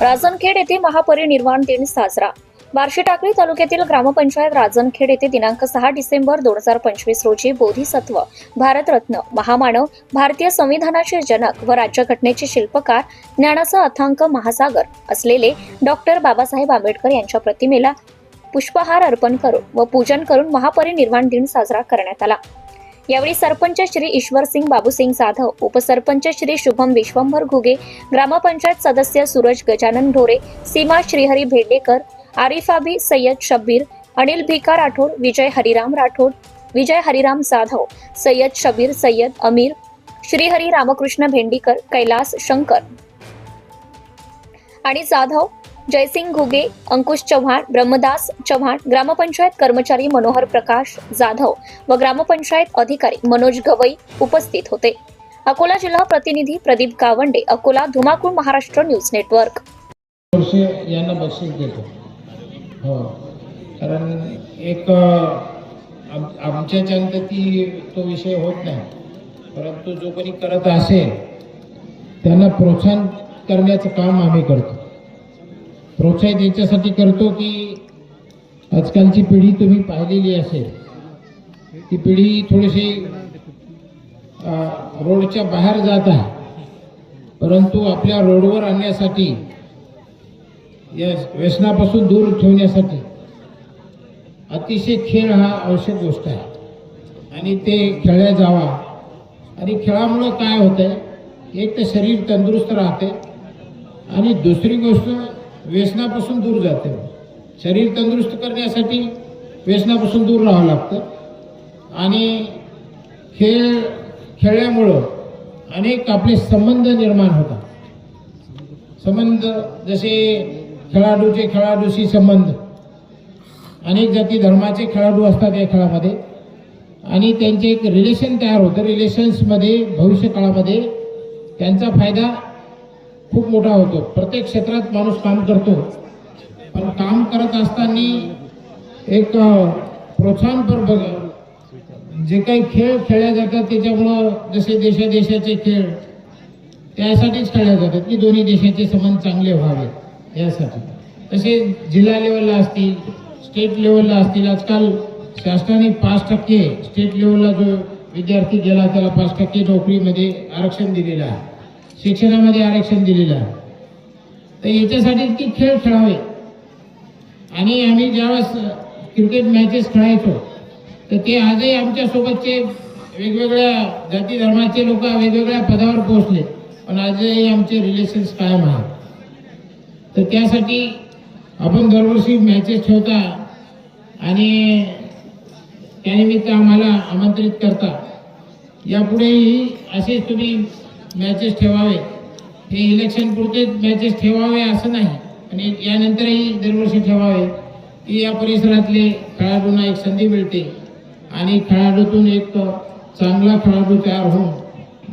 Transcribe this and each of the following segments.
राजनखेड येथे महापरिनिर्वाण दिन साजरा. बार्शी टाकळी तालुक्यातील ग्रामपंचायत राजनखेड येथे दिनांक सहा डिसेंबर दोन हजार पंचवीस रोजी बोधिसत्व भारतरत्न महामानव भारतीय संविधानाचे जनक व राज्यघटनेचे शिल्पकार ज्ञानाचा अथांक महासागर असलेले डॉक्टर बाबासाहेब आंबेडकर यांच्या प्रतिमेला पुष्पहार अर्पण करून व पूजन करून महापरिनिर्वाण दिन साजरा करण्यात आला. यावेळी सरपंच श्री ईश्वरसिंग बाबूसिंग जाधव उपसरपंच श्री शुभम विश्वंभर घुगे ग्रामपंचायत सदस्य सूरज गजानन ढोरे सीमा श्रीहरी भेंडेकर आरिफाबी सय्यद शब्बीर अनिल भिका राठोड विजय हरिराम राठोड विजय हरिराम जाधव सय्यद शबीर सय्यद अमीर श्रीहरी रामकृष्ण भेंडीकर कैलास शंकर आणि जाधव जयसिंग घुगे अंकुश चव्हाण ब्रह्मदास चव्हाण ग्रामपंचायत कर्मचारी मनोहर प्रकाश जाधव व ग्रामपंचायत अधिकारी मनोज गवई उपस्थित होते. अकोला जिल्हा प्रतिनिधी प्रदीप गावंडे अकोला धुमाकूळ महाराष्ट्र न्यूज नेटवर्क. यांना बक्षीस देतो. हो. कारण एक अ, आम आमच्याच्यानं ती तो विषय होत नाही. परंतु जो कोणी करत असेल त्यांना प्रोत्साहन करण्याचं काम आम्ही करतो. प्रोत्साहित याच्यासाठी करतो की आजकालची पिढी तुम्ही पाहिलेली असेल ती पिढी थोडीशी रोडच्या बाहेर जात आहे. परंतु आपल्या रोडवर आणण्यासाठी या व्यसनापासून दूर ठेवण्यासाठी अतिशय खेळ हा आवश्यक गोष्ट आहे. आणि ते खेळल्या जावा. आणि खेळामुळं काय होतंय एक तर शरीर तंदुरुस्त राहते. आणि दुसरी गोष्ट व्यसनापासून दूर जाते. शरीर तंदुरुस्त करण्यासाठी व्यसनापासून दूर राहावं लागतं. आणि खेळ खेळल्यामुळं अनेक आपले संबंध निर्माण होतात. संबंध जसे खेळाडूचे खेळाडूशी संबंध. अनेक जाती धर्माचे खेळाडू असतात या खेळामध्ये. आणि त्यांचे एक रिलेशन तयार होतं. रिलेशन्समध्ये भविष्य काळामध्ये त्यांचा फायदा खूप मोठा होतो. प्रत्येक क्षेत्रात माणूस काम करतो. पण काम करत असताना एक प्रोत्साहनपर बघ. जे काही खेळ खेळले जातात त्याच्यामुळं जसे देशा देशाचे खेळ त्यासाठीच खेळले जातात की दोन्ही देशाचे संबंध चांगले व्हावे यासाठी. तसे जिल्हा लेवलला असतील स्टेट लेवलला असतील आजकाल शासनाने पाच टक्के स्टेट लेवलला जो विद्यार्थी गेला त्याला पाच टक्के नोकरीमध्ये आरक्षण दिलेलं आहे. शिक्षणामध्ये आरक्षण दिलेलं आहे. तर याच्यासाठीच की खेळ खेळावे. आणि आम्ही ज्यावेळेस क्रिकेट मॅचेस खेळायचो तर ते आजही आमच्यासोबतचे वेगवेगळ्या जाती धर्माचे लोक वेगवेगळ्या पदावर पोहोचले. पण आजही आमचे रिलेशन्स कायम आहेत. तर त्यासाठी आपण दरवर्षी मॅचेस ठेवता आणि त्यानिमित्त आम्हाला आमंत्रित करता. यापुढेही असेच तुम्ही मॅचेस ठेवावे. हे इलेक्शन पुरतेच मॅचेस ठेवावे असं नाही. आणि यानंतरही दरवर्षी ठेवावे. की या परिसरातले खेळाडूंना एक संधी मिळते. आणि खेळाडूतून एक चांगला खेळाडू तयार होऊन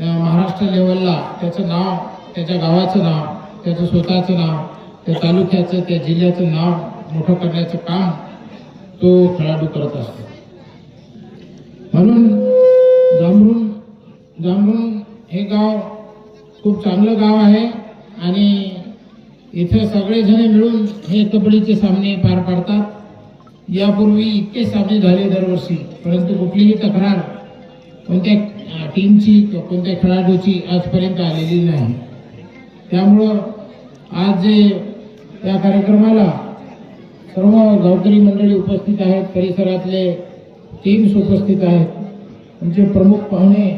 महाराष्ट्र लेवलला त्याचं नाव त्याच्या गावाचं नाव त्याचं स्वतःचं नाव त्या तालुक्याचं त्या जिल्ह्याचं नाव मोठं करण्याचं काम तो खेळाडू करत असतो. म्हणून जांभरून जांभरून हे गाव खूप चांगलं गाव आहे आणि इथं सगळेजण मिळून हे कबड्डीचे सामने पार पाडतात. यापूर्वी इतके सामने झाले दरवर्षी परंतु कुठलीही तक्रार कोणत्या टीमची कोणत्या खेळाडूची आजपर्यंत आलेली नाही. त्यामुळं आज जे या कार्यक्रमाला सर्व गावकरी मंडळी उपस्थित आहेत परिसरातले टीम्स उपस्थित आहेत म्हणजे प्रमुख पाहुणे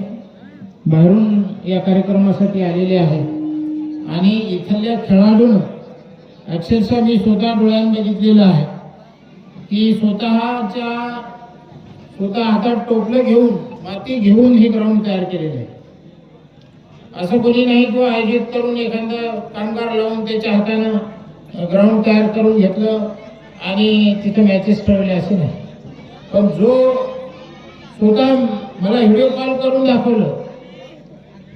बाहेरून या कार्यक्रमासाठी आलेले आहेत आणि इथल्या खेळाडून अक्षरशः मी स्वतः डोळ्यानं बघितलेलं आहे. की स्वतःच्या स्वतः हातात टोपलं घेऊन माती घेऊन हे ग्राउंड तयार केलेलं आहे. असं कोणी नाही किंवा आयोजित करून एखादं कामगार लावून त्याच्या हातानं ग्राउंड तयार करून घेतलं आणि तिथं मॅचेस ठेवले असे नाही. पण जो स्वतः मला व्हिडिओ कॉल करून दाखवलं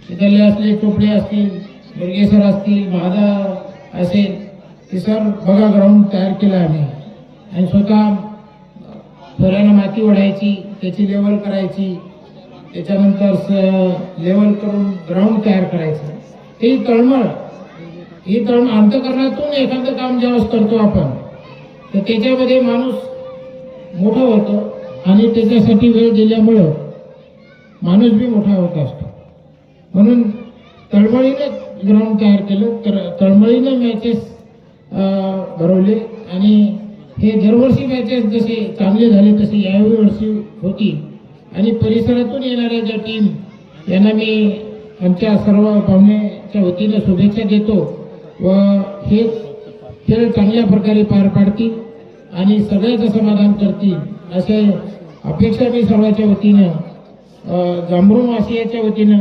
तिथले असले टोपडे असतील दुर्गेसर असतील महादा असेल ते सर बघा ग्राउंड तयार केलं आम्ही. आणि स्वतः थोड्यानं माती ओढायची त्याची लेवल करायची त्याच्यानंतर स लेवल करून ग्राउंड तयार करायचं. ते तळमळ. ही तळमळ अंतकरणातून एखादं काम ज्यावेळेस करतो आपण तर त्याच्यामध्ये माणूस मोठा होतो आणि त्याच्यासाठी वेळ दिल्यामुळं माणूस बी मोठा होत असतो. म्हणून तळमळीनं ग्राउंड तयार केलं. तर तळमळीनं मॅचेस भरवले. आणि हे दरवर्षी मॅचेस जसे चांगले झाले तसे यावेळी वर्षी होती. आणि परिसरातून येणाऱ्या ज्या टीम यांना मी आमच्या सर्व पाहुण्याच्या वतीनं शुभेच्छा देतो. व हे खेळ चांगल्या प्रकारे पार पाडतील आणि सगळ्याचं समाधान करतील असे अपेक्षा मी सर्वांच्या वतीनं जांभरूम आशियाच्या वतीनं